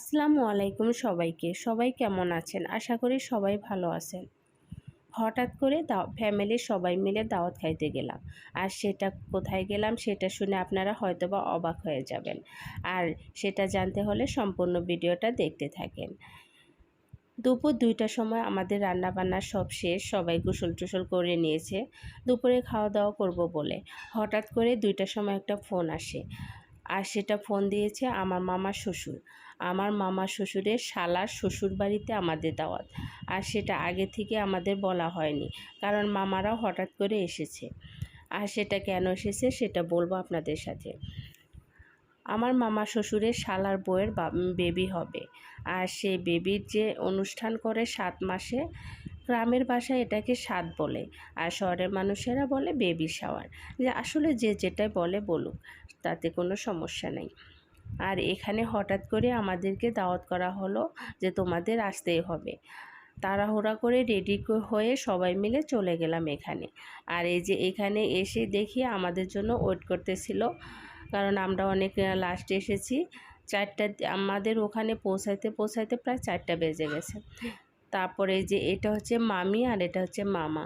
আসসালামু আলাইকুম সবাইকে। সবাই কেমন আছেন? আশা করি সবাই ভালো আছেন। হঠাৎ করে ফ্যামিলির সবাই মিলে দাওয়াত খাইতে গেলাম। আর সেটা কোথায় গেলাম সেটা শুনে আপনারা হয়তোবা অবাক হয়ে যাবেন। আর সেটা জানতে হলে সম্পূর্ণ ভিডিওটা দেখতে থাকেন। দুপুর দুইটার সময় আমাদের রান্না বান্না সব শেষ, সবাই গোসল টুসল করে নিয়েছে। দুপুরে খাওয়া দাওয়া করব বলে। হঠাৎ করে দুইটার সময় একটা ফোন আসে। আর সেটা ফোন দিয়েছে আমার মামা শ্বশুর। আমার মামা শ্বশুরের শালার শ্বশুর বাড়িতে আমাদের দাওয়াত। আর সেটা আগে থেকে আমাদের বলা হয়নি। কারণ মামারাও হঠাৎ করে এসেছে। আর সেটা কেন এসেছে সেটা বলব আপনাদের সাথে। আমার মামা শ্বশুরের শালার বউয়ের বেবি হবে। আর সেই বেবির যে অনুষ্ঠান করে সাত মাসে গ্রামের ভাষায় এটাকে স্বাদ বলে আর শহরের মানুষেরা বলে বেবি শাওয়ার যে আসলে যে যেটাই বলে বলুক, তাতে কোনো সমস্যা নেই। আর এখানে হঠাৎ করে আমাদেরকে দাওয়াত করা হলো যে তোমাদের আসতেই হবে। তাড়াহুড়া করে রেডি হয়ে সবাই মিলে চলে গেলাম এখানে। আর এই যে এখানে এসে দেখি আমাদের জন্য ওয়েট করতেছিল। কারণ আমরা অনেক লাস্টে এসেছি। চারটা, আমাদের ওখানে পৌঁছাইতে পৌঁছাইতে প্রায় চারটা বেজে গেছে। তারপরে যে এটা হচ্ছে মামি আর এটা হচ্ছে মামা।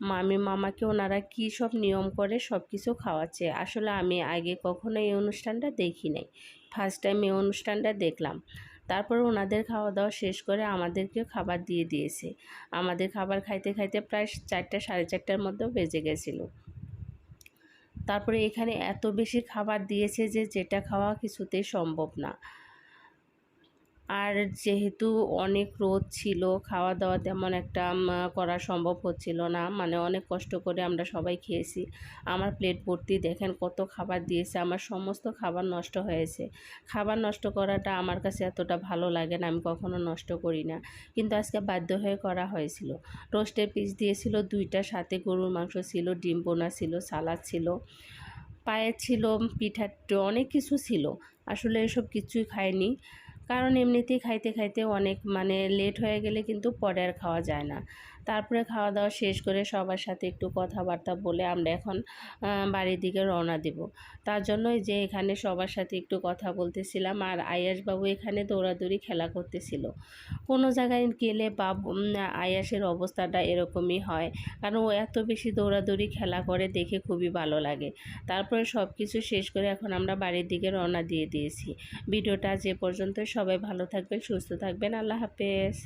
মামি, মামাকে ওনারা কী সব নিয়ম করে সব কিছু খাওয়াচ্ছে? আসলে আমি আগে কখনো এই অনুষ্ঠানটা দেখি নাই। ফার্স্ট টাইম এই অনুষ্ঠানটা দেখলাম। তারপর ওনাদের খাওয়া দাওয়া শেষ করে আমাদেরকে খাবার দিয়ে দিয়েছে। আমাদের খাবার খাইতে খাইতে প্রায় চারটা, সাড়ে চারটার মধ্যেও বেজে গেছিল। তারপরে এখানে এত বেশি খাবার দিয়েছে যে যেটা খাওয়া কিছুতেই সম্ভব না। আর যেহেতু অনেক রোদ ছিল খাওয়া দাওয়া তেমন একটা করা সম্ভব হচ্ছিল না। মানে অনেক কষ্ট করে আমরা সবাই খেয়েছি। আমার প্লেট ভর্তি, দেখেন কত খাবার দিয়েছে। আমার সমস্ত খাবার নষ্ট হয়েছে। খাবার নষ্ট করাটা আমার কাছে এতটা ভালো লাগে না, আমি কখনো নষ্ট করি না। কিন্তু আজকে বাধ্য হয়ে করা হয়েছিল। রোস্টের পিস দিয়েছিল, দুইটা, সাথে গরুর মাংস ছিল, ডিম বোনা ছিল সালাদ ছিল, পায়ের ছিল পিঠা অনেক কিছু ছিল। আসলে এসব কিছুই খাইনি। কারণ এমনিতেই খাইতে খাইতে অনেক মানে লেট হয়ে গেলে কিন্তু পরে আর খাওয়া যায় না। তারপরে খাওয়া দাওয়া শেষ করে সবার সাথে একটু কথাবার্তা বলে আমরা এখন বাড়ির দিকে রওনা দেব। তার জন্যই যে এখানে সবার সাথে একটু কথা বলতেছিলাম আর আয়াসবাবু এখানে দৌড়াদৌড়ি খেলা করতেছিল। কোনো জায়গায় গেলে বা আয়াসের অবস্থাটা এরকমই হয়। কারণ ও এত বেশি দৌড়াদৌড়ি খেলা করে দেখে খুবই ভালো লাগে। তারপরে সব কিছু শেষ করে এখন আমরা বাড়ির দিকে রওনা দিয়ে দিয়েছি। ভিডিওটা যে পর্যন্ত সবাই ভালো থাকবেন, সুস্থ থাকবেন। আল্লাহ হাফেজ।